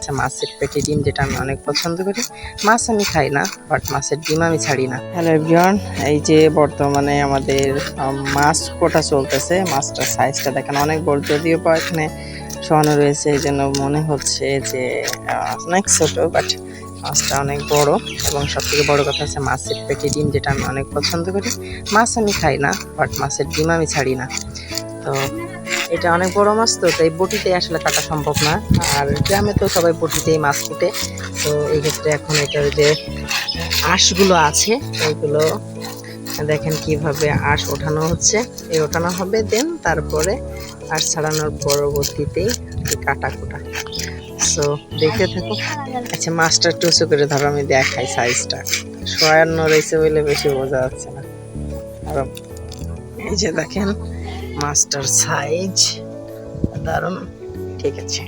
আচ্ছা মাছের পেটে ডিম যেটা আমি অনেক পছন্দ করি। মাছ আমি খাই না বাট মাছের ডিম আমি ছাড়ি না। হ্যালো এভরিওয়ান এই যে বর্তমানে আমাদের মাছ কোটা চলতেছে, মাছটার সাইজটা দেখেন অনেক বড়, যদিও বা এখানে শোয়ানো রয়েছে, এই জন্য মনে হচ্ছে যে অনেক ছোট বাট মাছটা অনেক বড়। এবং সব থেকে বড় কথা হচ্ছে মাছের পেটে ডিম যেটা আমি অনেক পছন্দ করি। মাছ আমি খাই না বাট মাছের ডিম আমি ছাড়ি না। তো এটা অনেক বড় মাছ তো, তাই বটিতে আসলে কাটা সম্ভব না। আর গ্রামে তো সবাই বটিতেই মাছ কুটে। তো এই ক্ষেত্রে এখন এটার যে আঁশগুলো আছে, ওইগুলো দেখেন কীভাবে আঁশ ওঠানো হচ্ছে। এই ওঠানো হবে, দেন তারপরে আঁশ ছাড়ানোর পরবর্তীতেই কাটা কুটা সো দেখতে থাকো। আচ্ছা মাছটা উঁচু করে ধরো, আমি দেখাই সাইজটা সয়ান্ন রয়েছে বলে বেশি বোঝা যাচ্ছে না। আর, এই যে দেখেন মাস্টার সাইজ দারুণ ঠিক আছে।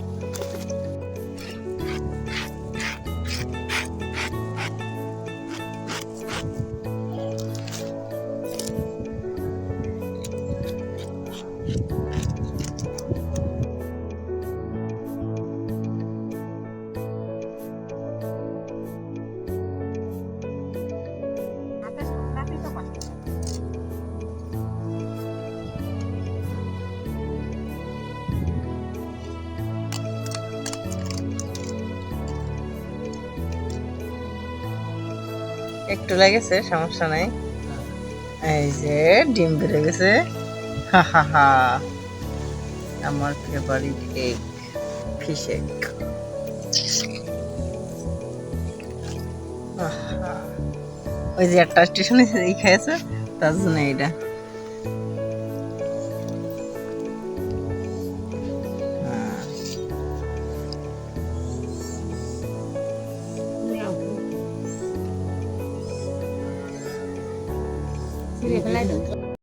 একটু লেগেছে, সমস্যা নাই। এই যে, ডিম বেড়ে গেছে। হা হা হা। আমার ফেভারিট এগ ফিশ এগ ওই যে একটা স্টেশনে এই খেয়েছে তার জন্য এইটা। Here.